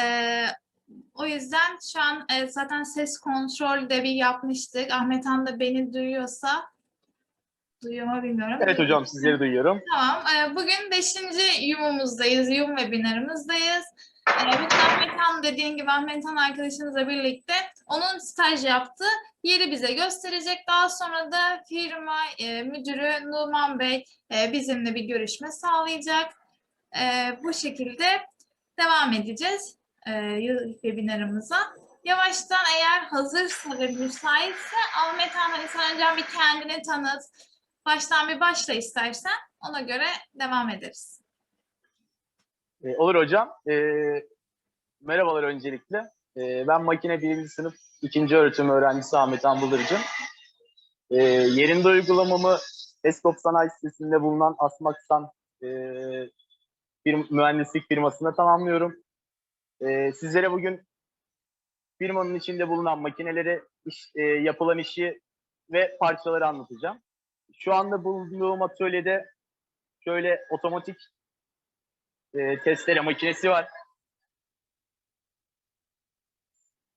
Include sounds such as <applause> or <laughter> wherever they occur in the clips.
Ee, o yüzden şu an e, zaten ses kontrol de bir yapmıştık. Ahmet Han da beni duyuyorsa duyuyor mu bilmiyorum. Evet hocam sizleri duyuyorum. Tamam. Ee, bugün 5. yumumuzdayız. Yum webinarımızdayız. Ee, bugün Ahmet Han dediğin gibi Ahmet Han arkadaşımızla birlikte onun staj yaptığı yeri bize gösterecek. Daha sonra da firma e, müdürü Numan Bey e, bizimle bir görüşme sağlayacak. E, bu şekilde devam edeceğiz e, webinarımıza. Yavaştan eğer hazırsa ve müsaitse Ahmet sen önce bir kendini tanıt. Baştan bir başla istersen. Ona göre devam ederiz. Ee, olur hocam. Ee, merhabalar öncelikle. Ee, ben makine birinci sınıf ikinci öğretim öğrencisi Ahmet Anbulurcu. Ee, yerinde uygulamamı Eskop Sanayi sitesinde bulunan Asmaksan e, bir mühendislik firmasında tamamlıyorum. Ee, sizlere bugün firmanın içinde bulunan makineleri, iş, e, yapılan işi ve parçaları anlatacağım. Şu anda bulunduğum atölyede şöyle otomatik e, testere makinesi var.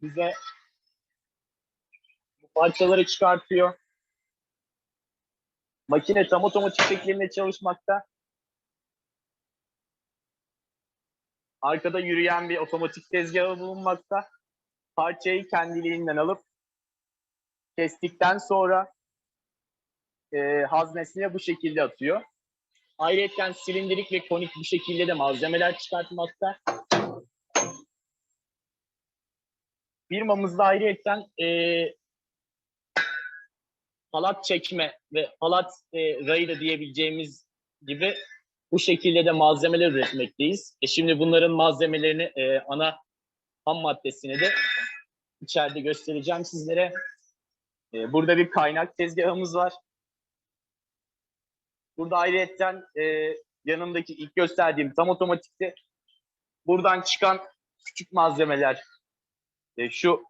Bize bu parçaları çıkartıyor. Makine tam otomatik şeklinde çalışmakta. Arkada yürüyen bir otomatik tezgahı bulunmakta. Parçayı kendiliğinden alıp kestikten sonra e, haznesine bu şekilde atıyor. Ayrıca silindirik ve konik bir şekilde de malzemeler çıkartmakta. Firmamızda ayrıca e, halat çekme ve halat e, rayı da diyebileceğimiz gibi bu şekilde de malzemeler üretmekteyiz. E şimdi bunların malzemelerini e, ana ham maddesini de içeride göstereceğim sizlere. E, burada bir kaynak tezgahımız var. Burada ayrıyetten e, yanımdaki ilk gösterdiğim tam otomatikte buradan çıkan küçük malzemeler e, şu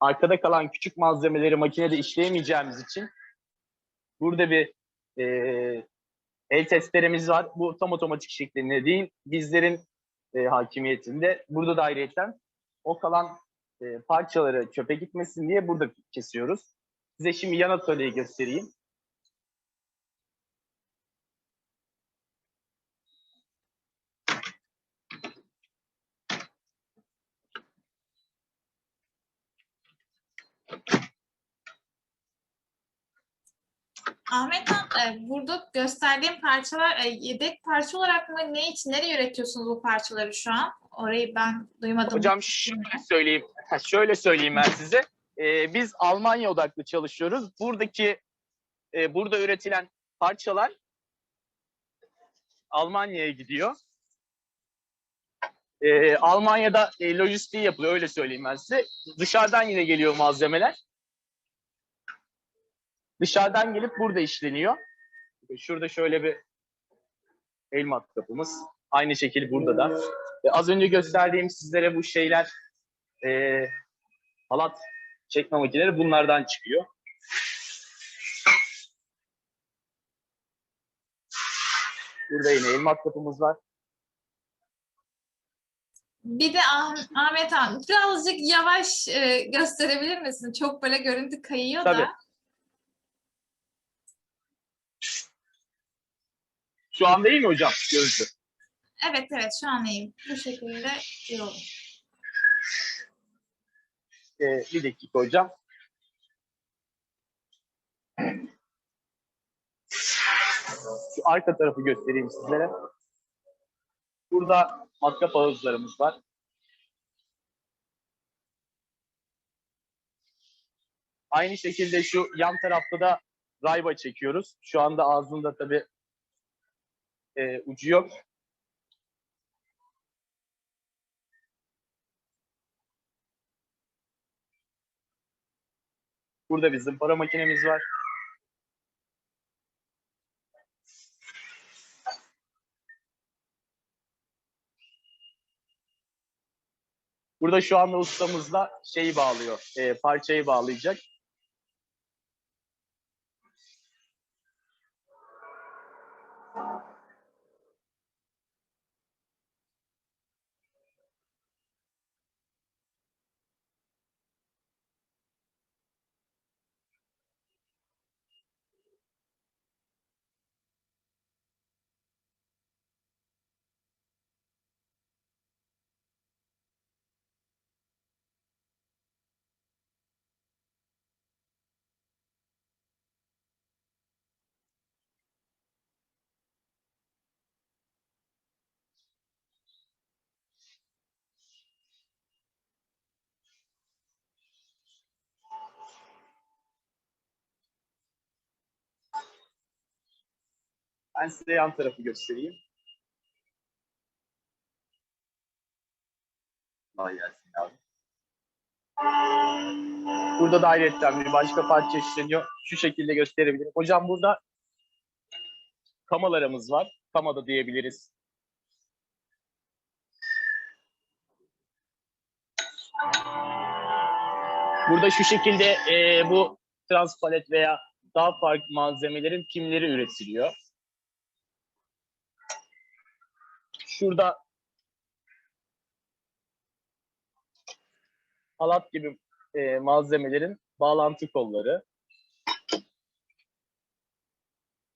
arkada kalan küçük malzemeleri makinede işleyemeyeceğimiz için burada bir e, el testeremiz var. Bu tam otomatik şeklinde değil. Bizlerin e, hakimiyetinde. Burada da ayrıyetten o kalan e, parçaları çöpe gitmesin diye burada kesiyoruz. Size şimdi yan atölyeyi göstereyim. Ahmet Han, e, burada gösterdiğim parçalar e, yedek parça olarak mı? Ne için? Nereye üretiyorsunuz bu parçaları şu an? Orayı ben duymadım. Hocam şöyle söyleyeyim, şöyle söyleyeyim ben size. Ee, biz Almanya odaklı çalışıyoruz. Buradaki e, burada üretilen parçalar Almanya'ya gidiyor. Ee, Almanya'da e, lojistiği yapılıyor, öyle söyleyeyim ben size. Dışarıdan yine geliyor malzemeler. Dışarıdan gelip burada işleniyor. Şurada şöyle bir el matkapımız. Aynı şekilde burada da. E, az önce gösterdiğim sizlere bu şeyler e, halat çekme makineleri bunlardan çıkıyor. Burada yine el matkapımız var. Bir de Ah- Ahmet Han, birazcık yavaş e, gösterebilir misin? Çok böyle görüntü kayıyor Tabii. da. Şu anda iyi mi hocam görüntü? Evet evet şu an iyiyim. Bu şekilde iyi olur. E, bir dakika hocam. Şu arka tarafı göstereyim sizlere. Burada matkap ağızlarımız var. Aynı şekilde şu yan tarafta da rayba çekiyoruz. Şu anda ağzında tabii e, ucu yok. Burada bir zımpara makinemiz var. Burada şu anda ustamız da şeyi bağlıyor, e, parçayı bağlayacak. Ben size yan tarafı göstereyim. Kolay gelsin abi. Burada da ayrıca bir başka parça işleniyor. Şu şekilde gösterebilirim. Hocam burada kamalarımız var. Kama da diyebiliriz. Burada şu şekilde e, bu transpalet veya daha farklı malzemelerin pimleri üretiliyor. Şurada halat gibi e, malzemelerin bağlantı kolları.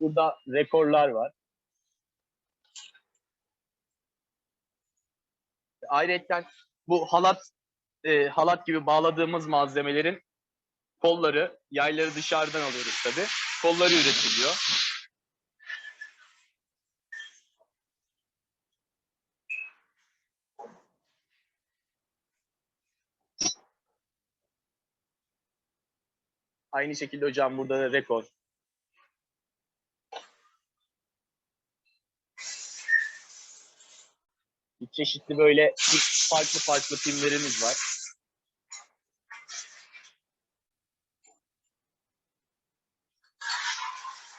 Burada rekorlar var. Ayrıca bu halat e, halat gibi bağladığımız malzemelerin kolları, yayları dışarıdan alıyoruz tabi. Kolları üretiliyor. Aynı şekilde hocam burada da rekor. Çeşitli böyle farklı farklı filmlerimiz var.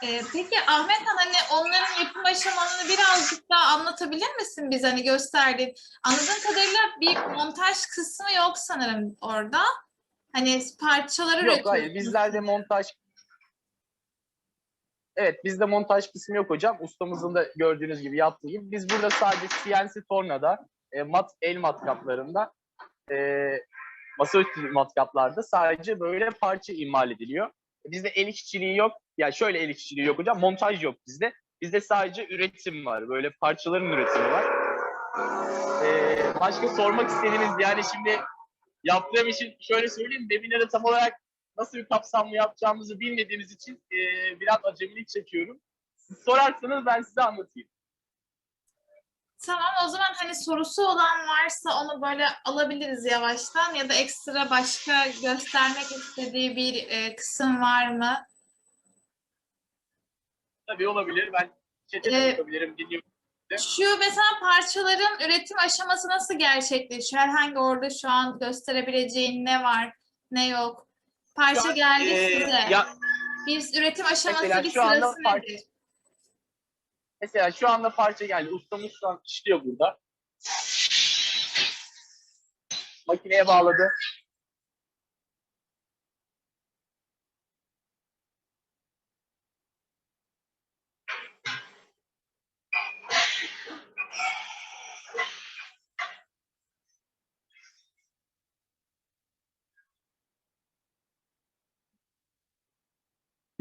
Ee, peki Ahmet Han hani onların yapım aşamalarını birazcık daha anlatabilir misin bize hani gösterdiğin? Anladığım kadarıyla bir montaj kısmı yok sanırım orada. Hani parçaları Yok hayır bizlerde montaj Evet bizde montaj kısmı yok hocam. Ustamızın da gördüğünüz gibi yaptığı gibi. Biz burada sadece CNC tornada, e, mat el matkaplarında, e, masaüstü matkaplarda sadece böyle parça imal ediliyor. Bizde el işçiliği yok. Ya şöyle el işçiliği yok hocam. Montaj yok bizde. Bizde sadece üretim var. Böyle parçaların üretimi var. E, başka sormak istediğiniz yani şimdi yaptığım için şöyle söyleyeyim. Webinarı tam olarak nasıl bir kapsamlı yapacağımızı bilmediğimiz için e, biraz acemilik çekiyorum. Siz sorarsanız ben size anlatayım. Tamam o zaman hani sorusu olan varsa onu böyle alabiliriz yavaştan ya da ekstra başka göstermek istediği bir e, kısım var mı? Tabii olabilir. Ben de Ee, bakabilirim, dinliyorum. Şu mesela parçaların üretim aşaması nasıl gerçekleşiyor? Herhangi orada şu an gösterebileceğin ne var, ne yok? Parça an, geldi e, size. ya- Bir üretim aşaması bir sırası par- nedir? Mesela şu anda parça geldi. Ustamız şu an işliyor burada. Makineye bağladı.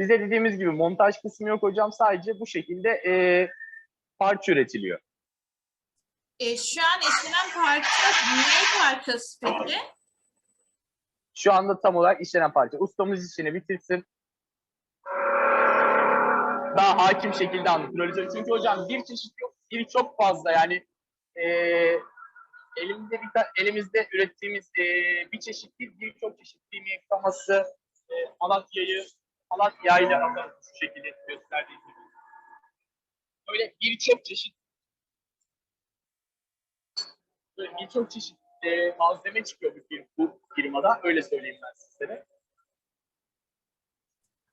Bize dediğimiz gibi montaj kısmı yok hocam. Sadece bu şekilde e, parça üretiliyor. E, şu an işlenen parça ne parçası peki? Şu anda tam olarak işlenen parça. Ustamız işini bitirsin. Daha hakim şekilde söyleyeyim. Çünkü hocam bir çeşit yok. Biri çok fazla yani. E, elimizde bir elimizde ürettiğimiz e, bir çeşit değil, birçok çeşit film yıkaması, e, halat halat yayla halat şu şekilde gösterdiğim gibi. Böyle birçok çeşit böyle birçok çeşit e, malzeme çıkıyor bu, bu firmada. Öyle söyleyeyim ben sizlere.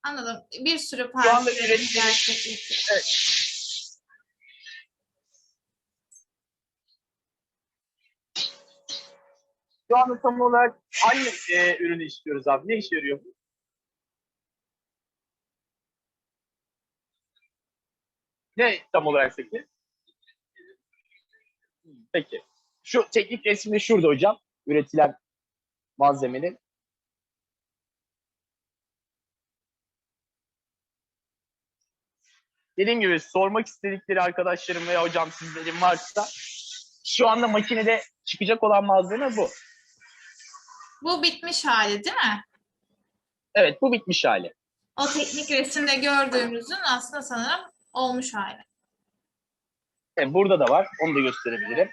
Anladım. Bir sürü anda parça ürettiğimiz- gerçekleşiyor. Evet. Şu anda tam olarak hangi e, ürünü istiyoruz abi? Ne işe yarıyor bu? Ne tam olarak peki? Peki. Şu teknik resmi şurada hocam. Üretilen malzemenin. Dediğim gibi sormak istedikleri arkadaşlarım veya hocam sizlerin varsa şu anda makinede çıkacak olan malzeme bu. Bu bitmiş hali değil mi? Evet bu bitmiş hali. O teknik resimde gördüğümüzün aslında sanırım olmuş hali. Evet, burada da var. Onu da gösterebilirim.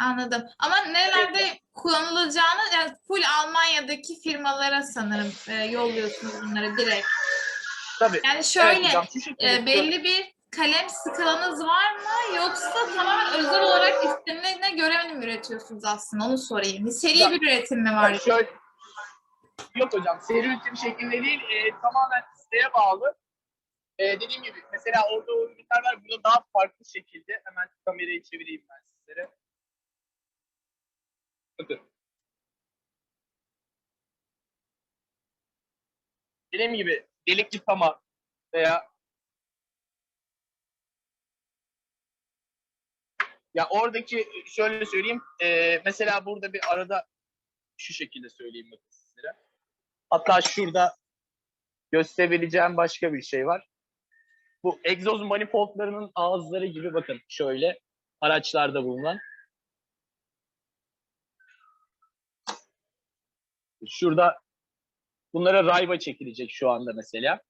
Anladım. Ama nerelerde kullanılacağını yani full Almanya'daki firmalara sanırım e, yolluyorsunuz bunları direkt. Tabii. Yani şöyle Evet hocam, e, belli bir kalem skalanız var mı yoksa tamamen özel olarak istenilene göre mi üretiyorsunuz aslında onu sorayım. Seri Ya- bir üretim mi var? Şöyle, yok hocam seri üretim şeklinde değil e, tamamen isteğe bağlı. E, dediğim gibi mesela orada o ürünler var burada daha farklı şekilde hemen kamerayı çevireyim ben sizlere. Bakın. Dediğim gibi delikli tama veya ya oradaki şöyle söyleyeyim e, mesela burada bir arada şu şekilde söyleyeyim bakın sizlere. Hatta şurada gösterebileceğim başka bir şey var. Bu egzoz manifoldlarının ağızları gibi bakın şöyle araçlarda bulunan. Şurada bunlara rayba çekilecek şu anda mesela.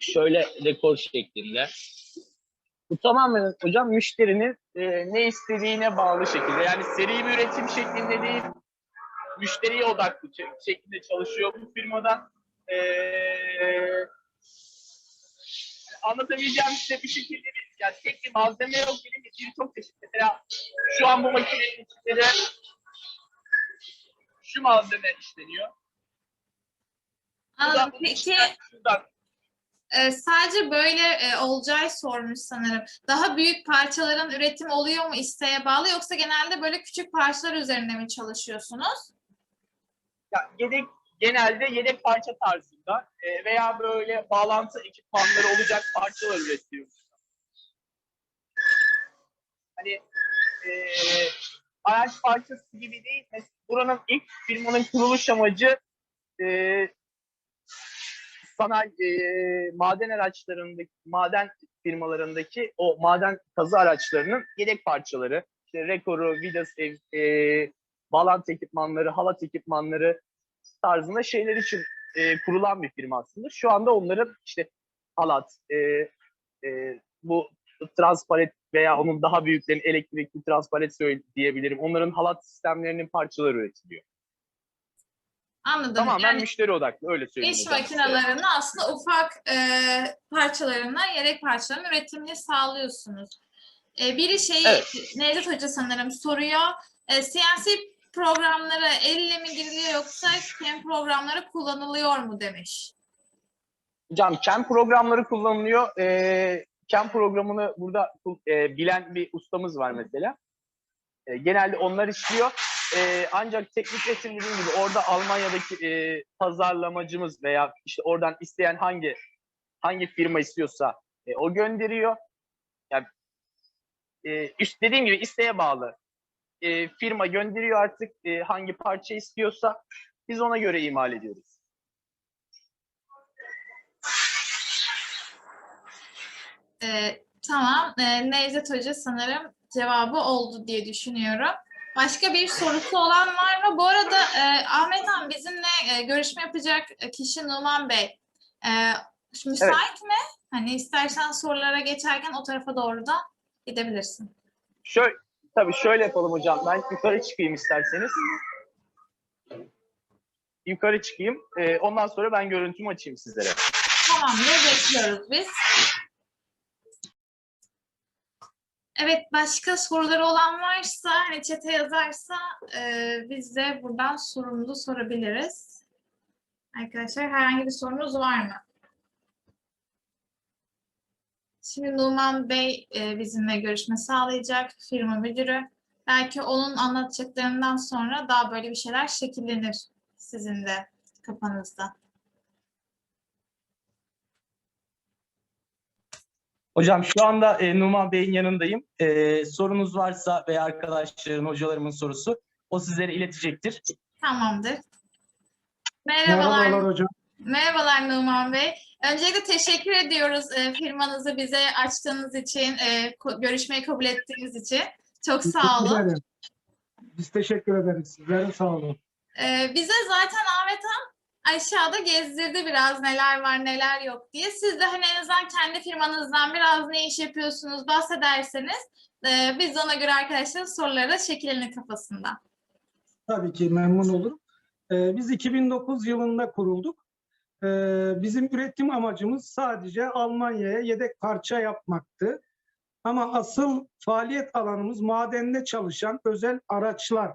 Şöyle dekor şeklinde. Bu tamamen hocam müşterinin e, ne istediğine bağlı şekilde. Yani seri bir üretim şeklinde değil, müşteriye odaklı şe- şekilde çalışıyor bu firmada. E, anlatabileceğim size bir şekilde bir, yani tek bir malzeme yok. Benim için çok çeşit. Mesela şu an bu makinenin içinde de şu malzeme işleniyor. Anladım. Şuradan, Peki şuradan e, sadece böyle e, olacağı sormuş sanırım. Daha büyük parçaların üretimi oluyor mu isteğe bağlı yoksa genelde böyle küçük parçalar üzerinde mi çalışıyorsunuz? Ya yedek genelde yedek parça tarzında e, veya böyle bağlantı ekipmanları olacak parçalar üretiyoruz. Hani e, araç parçası gibi değil. Mesela buranın ilk firmanın kuruluş amacı e, sanayi e, maden araçlarındaki maden firmalarındaki o maden kazı araçlarının yedek parçaları işte rekoru, vidası, e, bağlantı ekipmanları, halat ekipmanları tarzında şeyler için e, kurulan bir firma aslında. Şu anda onların işte halat, e, e, bu transparet veya onun daha büyüklerin elektrikli transparet söyle- diyebilirim. Onların halat sistemlerinin parçaları üretiliyor. Anladım. Tamamen yani müşteri odaklı öyle söyleyeyim. iş makinelerinin aslında ufak e, parçalarına, yedek parçaların üretimini sağlıyorsunuz. E, biri şeyi, Evet. Necdet Hoca sanırım soruyor. E, CNC programları elle mi giriliyor yoksa CAM programları kullanılıyor mu demiş. Hocam CAM programları kullanılıyor. E, CAM programını burada e, bilen bir ustamız var mesela. E, genelde onlar işliyor. E, ancak teknik resim dediğim gibi orada Almanya'daki e, pazarlamacımız veya işte oradan isteyen hangi hangi firma istiyorsa e, o gönderiyor. Yani e, üst dediğim gibi isteğe bağlı. E, firma gönderiyor artık e, hangi parça istiyorsa biz ona göre imal ediyoruz. E, tamam. E, Necdet Hoca sanırım cevabı oldu diye düşünüyorum. Başka bir sorusu olan var mı? Bu arada e, Ahmet Han bizimle e, görüşme yapacak kişi Numan Bey. E, müsait mi? Hani istersen sorulara geçerken o tarafa doğru da gidebilirsin. Şöyle, tabii şöyle yapalım hocam. Ben yukarı çıkayım isterseniz. Yukarı çıkayım. Ee, ondan sonra ben görüntümü açayım sizlere. Tamamdır, bekliyoruz biz. Evet, başka soruları olan varsa, hani çete yazarsa e, biz de buradan sorumuzu sorabiliriz. Arkadaşlar herhangi bir sorunuz var mı? Şimdi Numan Bey e, bizimle görüşme sağlayacak, firma müdürü. Belki onun anlatacaklarından sonra daha böyle bir şeyler şekillenir sizin de kafanızda. Hocam şu anda e, Numan Bey'in yanındayım. E, sorunuz varsa veya arkadaşların, hocalarımın sorusu o sizlere iletecektir. Tamamdır. Merhabalar. Merhabalar hocam. Merhabalar Numan Bey. Öncelikle teşekkür ediyoruz e, firmanızı bize açtığınız için, e, ko- görüşmeyi kabul ettiğiniz için. Çok sağ Teşekkür olun. ederim. Biz teşekkür ederiz. Sizlere sağ olun. E, bize zaten Ahmet Han aşağıda gezdirdi biraz neler var neler yok diye. Siz de hani en azından kendi firmanızdan biraz ne iş yapıyorsunuz bahsederseniz e, biz ona göre arkadaşların soruları da şekillerini kafasında. Tabii ki memnun olurum. Ee, biz 2009 yılında kurulduk. Ee, bizim üretim amacımız sadece Almanya'ya yedek parça yapmaktı. Ama asıl faaliyet alanımız madende çalışan özel araçlar.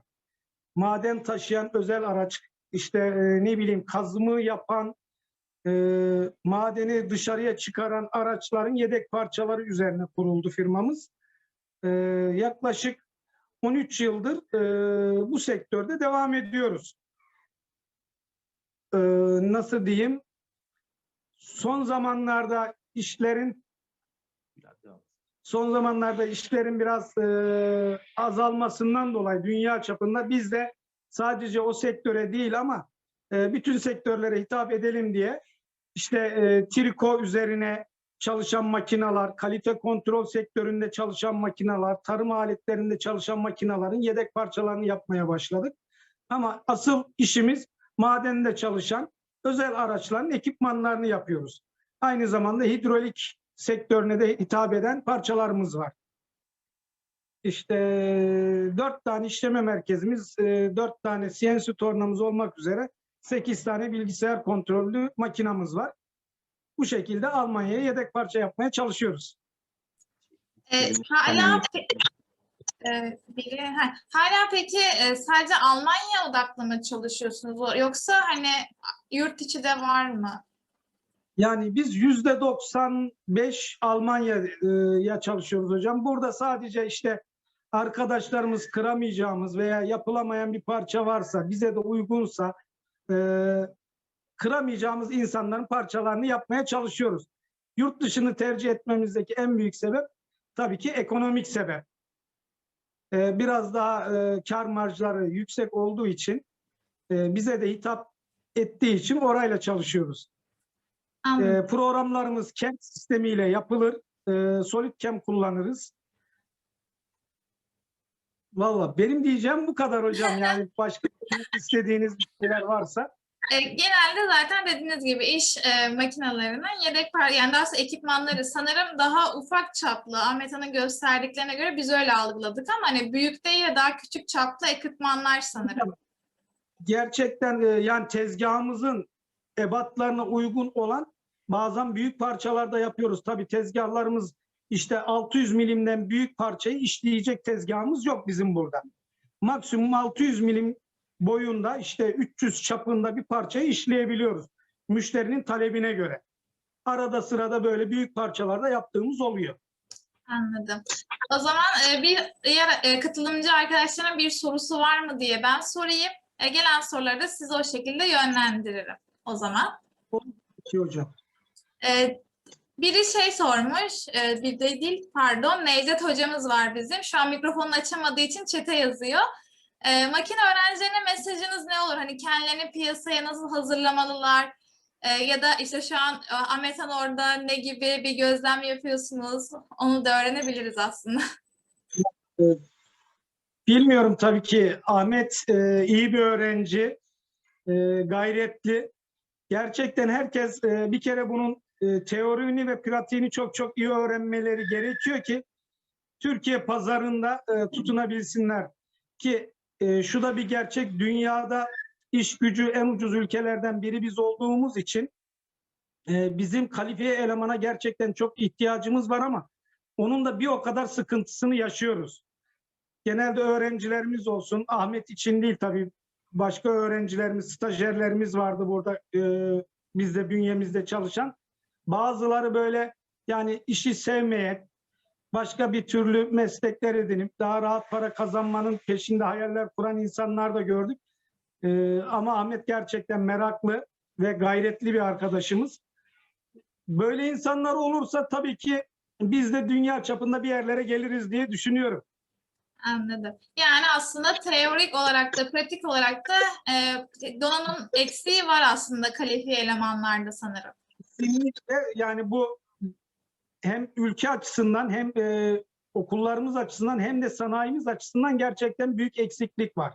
Maden taşıyan özel araç, işte e, ne bileyim kazımı yapan, e, madeni dışarıya çıkaran araçların yedek parçaları üzerine kuruldu firmamız. Ee, yaklaşık 13 yıldır e, bu sektörde devam ediyoruz. Ee, nasıl diyeyim? Son zamanlarda işlerin son zamanlarda işlerin biraz e, azalmasından dolayı dünya çapında biz de sadece o sektöre değil ama e, bütün sektörlere hitap edelim diye işte e, triko üzerine çalışan makineler, kalite kontrol sektöründe çalışan makineler, tarım aletlerinde çalışan makinelerin yedek parçalarını yapmaya başladık. Ama asıl işimiz madende çalışan özel araçların ekipmanlarını yapıyoruz. Aynı zamanda hidrolik sektörüne de hitap eden parçalarımız var. İşte dört tane işleme merkezimiz, e, dört tane CNC tornamız olmak üzere sekiz tane bilgisayar kontrollü makinamız var. Bu şekilde Almanya'ya yedek parça yapmaya çalışıyoruz. E, hala e, biri, ha, hala peki e, sadece Almanya odaklı mı çalışıyorsunuz yoksa hani yurt içi de var mı? Yani biz yüzde 95 Almanya'ya çalışıyoruz hocam. Burada sadece işte arkadaşlarımız kıramayacağımız veya yapılamayan bir parça varsa, bize de uygunsa e, kıramayacağımız insanların parçalarını yapmaya çalışıyoruz. Yurt dışını tercih etmemizdeki en büyük sebep tabii ki ekonomik sebep. E, biraz daha e, kar marjları yüksek olduğu için e, bize de hitap ettiği için orayla çalışıyoruz. Anladım. E, programlarımız CAD sistemiyle yapılır. E, SolidCam kullanırız. Valla benim diyeceğim bu kadar hocam. <laughs> Yani başka istediğiniz şeyler varsa. E, genelde zaten dediğiniz gibi iş e, makinelerinin yedek par yani daha doğrusu ekipmanları sanırım daha ufak çaplı Ahmet Han'ın gösterdiklerine göre biz öyle algıladık ama hani büyük değil de daha küçük çaplı ekipmanlar sanırım. Gerçekten e, yani tezgahımızın ebatlarına uygun olan bazen büyük parçalarda yapıyoruz. Tabii tezgahlarımız işte 600 milimden büyük parçayı işleyecek tezgahımız yok bizim burada. Maksimum 600 milim boyunda işte 300 çapında bir parçayı işleyebiliyoruz. Müşterinin talebine göre. Arada sırada böyle büyük parçalarda yaptığımız oluyor. Anladım. O zaman e, bir diğer e, katılımcı arkadaşların bir sorusu var mı diye ben sorayım. E, gelen soruları da size o şekilde yönlendiririm o zaman. Peki hocam. E, biri şey sormuş, e, bir de değil pardon, Necdet hocamız var bizim. Şu an mikrofonunu açamadığı için çete yazıyor. E, makine öğrencilerine mesajınız ne olur? Hani kendilerini piyasaya nasıl hazırlamalılar? E, ya da işte şu an e, Ahmet Han orada ne gibi bir gözlem yapıyorsunuz? Onu da öğrenebiliriz aslında. <laughs> Bilmiyorum tabii ki Ahmet e, iyi bir öğrenci, e, gayretli. Gerçekten herkes e, bir kere bunun e, teorini ve pratiğini çok çok iyi öğrenmeleri gerekiyor ki Türkiye pazarında e, tutunabilsinler. Ki e, şu da bir gerçek, dünyada iş gücü en ucuz ülkelerden biri biz olduğumuz için e, bizim kalifiye elemana gerçekten çok ihtiyacımız var ama onun da bir o kadar sıkıntısını yaşıyoruz genelde öğrencilerimiz olsun. Ahmet için değil tabii. Başka öğrencilerimiz, stajyerlerimiz vardı burada e, bizde bünyemizde çalışan. Bazıları böyle yani işi sevmeye, başka bir türlü meslekler edinip daha rahat para kazanmanın peşinde hayaller kuran insanlar da gördük. E, ama Ahmet gerçekten meraklı ve gayretli bir arkadaşımız. Böyle insanlar olursa tabii ki biz de dünya çapında bir yerlere geliriz diye düşünüyorum. Anladım. Yani aslında teorik olarak da pratik olarak da e, donanım eksiği var aslında kalifiye elemanlarda sanırım. Kesinlikle yani bu hem ülke açısından hem e, okullarımız açısından hem de sanayimiz açısından gerçekten büyük eksiklik var.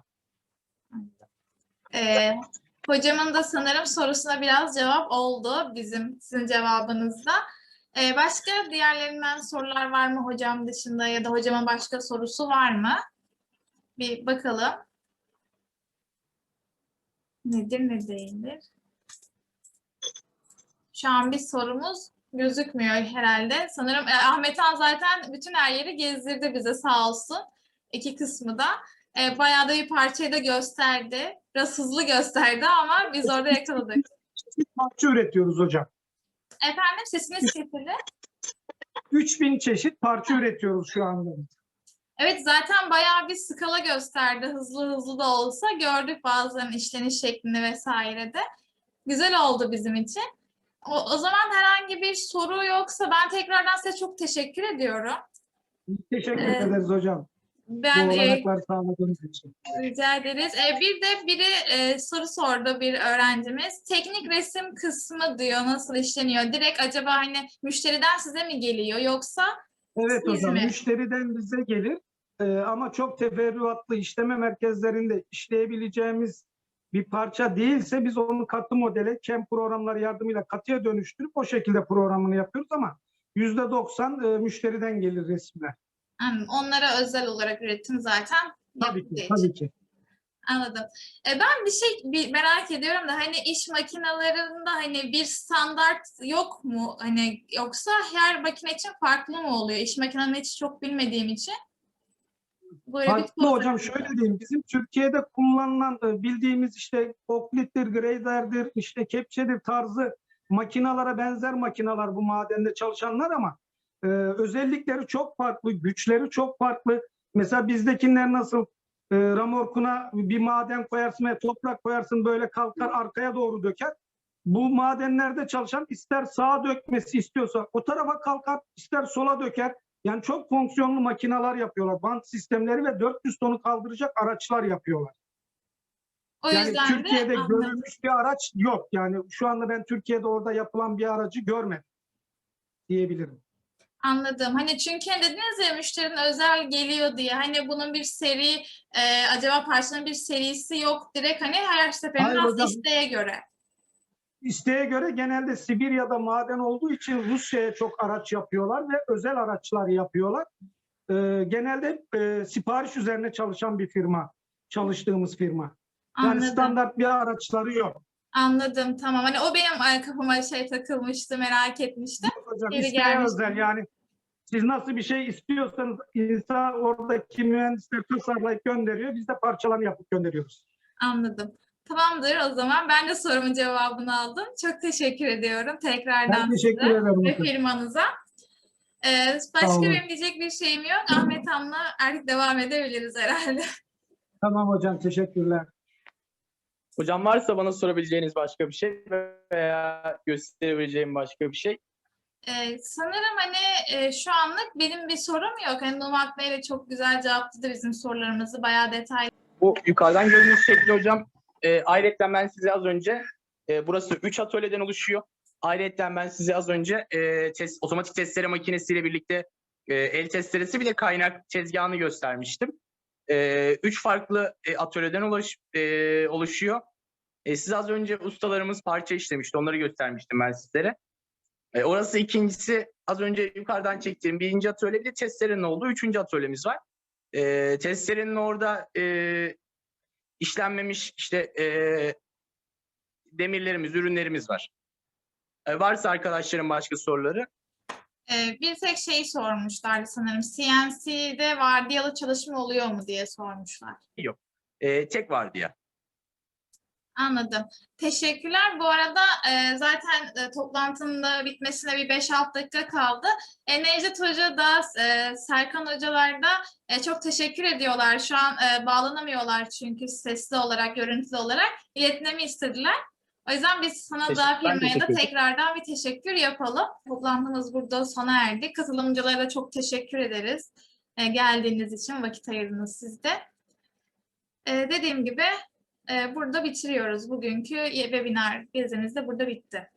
E, Hocamın da sanırım sorusuna biraz cevap oldu bizim sizin cevabınızda. Ee, başka diğerlerinden sorular var mı hocam dışında ya da hocamın başka sorusu var mı? Bir bakalım. Nedir ne değildir? Şu an bir sorumuz gözükmüyor herhalde. Sanırım e, Ahmet Han zaten bütün her yeri gezdirdi bize sağ olsun. İki kısmı da. E, bayağı da bir parçayı da gösterdi. Biraz hızlı gösterdi ama biz orada yakaladık. <laughs> Parça üretiyoruz hocam. Efendim sesiniz kesildi. 3000 çeşit parça üretiyoruz şu anda. Evet zaten bayağı bir skala gösterdi. Hızlı hızlı da olsa gördük bazılarının işleniş şeklini vesaire de. Güzel oldu bizim için. O, o zaman herhangi bir soru yoksa ben tekrardan size çok teşekkür ediyorum. Teşekkür Evet. ederiz hocam. Ben e, olanakları sağladığınız için. Rica ederiz. Ee, bir de biri e, soru sordu bir öğrencimiz. Teknik resim kısmı diyor nasıl işleniyor? Direkt acaba hani müşteriden size mi geliyor yoksa Evet hocam mi? müşteriden bize gelir Ee, ama çok teferruatlı işleme merkezlerinde işleyebileceğimiz bir parça değilse biz onu katı modele CAM programları yardımıyla katıya dönüştürüp o şekilde programını yapıyoruz ama %90 e, müşteriden gelir resimler. Onlara özel olarak üretim zaten Tabii ki, tabii ki. Anladım. E, ben bir şey bir merak ediyorum da hani iş makinelerinde hani bir standart yok mu? Hani yoksa her makine için farklı mı oluyor? İş makinelerini hiç çok bilmediğim için. Böyle Farklı hocam şöyle diyeyim bizim Türkiye'de kullanılan bildiğimiz işte oklittir, grader'dir, işte kepçedir tarzı makinalara benzer makinalar bu madende çalışanlar ama e, özellikleri çok farklı, güçleri çok farklı. Mesela bizdekiler nasıl e, ramorkuna bir maden koyarsın ve toprak koyarsın böyle kalkar arkaya doğru döker. Bu madenlerde çalışan ister sağa dökmesi istiyorsa o tarafa kalkar, ister sola döker. Yani çok fonksiyonlu makineler yapıyorlar. Bant sistemleri ve 400 tonu kaldıracak araçlar yapıyorlar. O Yani yüzden Türkiye'de de anladım. görülmüş bir araç yok. Yani şu anda ben Türkiye'de orada yapılan bir aracı görmedim diyebilirim. Anladım. Hani çünkü hani dediniz ya müşterinin özel geliyor diye. Hani bunun bir seri, e, acaba parçanın bir serisi yok. Direkt hani her seferinde Hayır aslında hocam. isteğe göre. İsteğe göre genelde Sibirya'da maden olduğu için Rusya'ya çok araç yapıyorlar ve özel araçlar yapıyorlar. Ee, genelde e, sipariş üzerine çalışan bir firma, çalıştığımız firma. Yani Anladım. standart bir araçları yok. Anladım. Tamam. Hani o benim kafama şey takılmıştı, merak etmiştim. Hocam Geri gelmiş. özel yani siz nasıl bir şey istiyorsanız insan oradaki mühendisler tasarlayıp gönderiyor. Biz de parçalarını yapıp gönderiyoruz. Anladım. Tamamdır o zaman. Ben de sorumun cevabını aldım. Çok teşekkür ediyorum tekrardan Ben teşekkür size ederim. ve firmanıza. Ee, başka benim diyecek bir şeyim yok. Ahmet Han'la artık devam edebiliriz herhalde. <laughs> Tamam hocam teşekkürler. Hocam varsa bana sorabileceğiniz başka bir şey veya gösterebileceğim başka bir şey. Ee, sanırım hani e, şu anlık benim bir sorum yok. Hani Numat Bey de çok güzel cevapladı bizim sorularımızı. Bayağı detaylı. Bu yukarıdan gördüğünüz şekli hocam. E, ayrıca ben size az önce e, burası 3 atölyeden oluşuyor. Ayrıca ben size az önce e, test, otomatik testere makinesiyle birlikte e, el testeresi bir de kaynak tezgahını göstermiştim. E, üç farklı e, atölyeden oluş, e, oluşuyor. E, siz az önce ustalarımız parça işlemişti. Onları göstermiştim ben sizlere. E, orası ikincisi az önce yukarıdan çektiğim birinci atölye bir de testerenin olduğu üçüncü atölyemiz var. E, testerenin orada e, işlenmemiş işte e, demirlerimiz, ürünlerimiz var. E, varsa arkadaşların başka soruları. Bir tek şeyi sormuşlardı sanırım. CNC'de vardiyalı çalışma oluyor mu diye sormuşlar. E, tek vardı ya. Anladım. Teşekkürler. Bu arada e, zaten e, toplantının da bitmesine bir 5-6 dakika kaldı. E, Necdet Hoca da e, Serkan Hocalar da e, çok teşekkür ediyorlar. Şu an e, bağlanamıyorlar çünkü sesli olarak, görüntülü olarak iletmemi istediler. O yüzden biz sana da Teşekkür- ben firmaya da tekrardan bir teşekkür yapalım. Toplantımız burada sona erdi. Katılımcılara da çok teşekkür ederiz. E, geldiğiniz için vakit ayırdınız siz de. E, dediğim gibi burada bitiriyoruz. Bugünkü webinar gezimiz de burada bitti.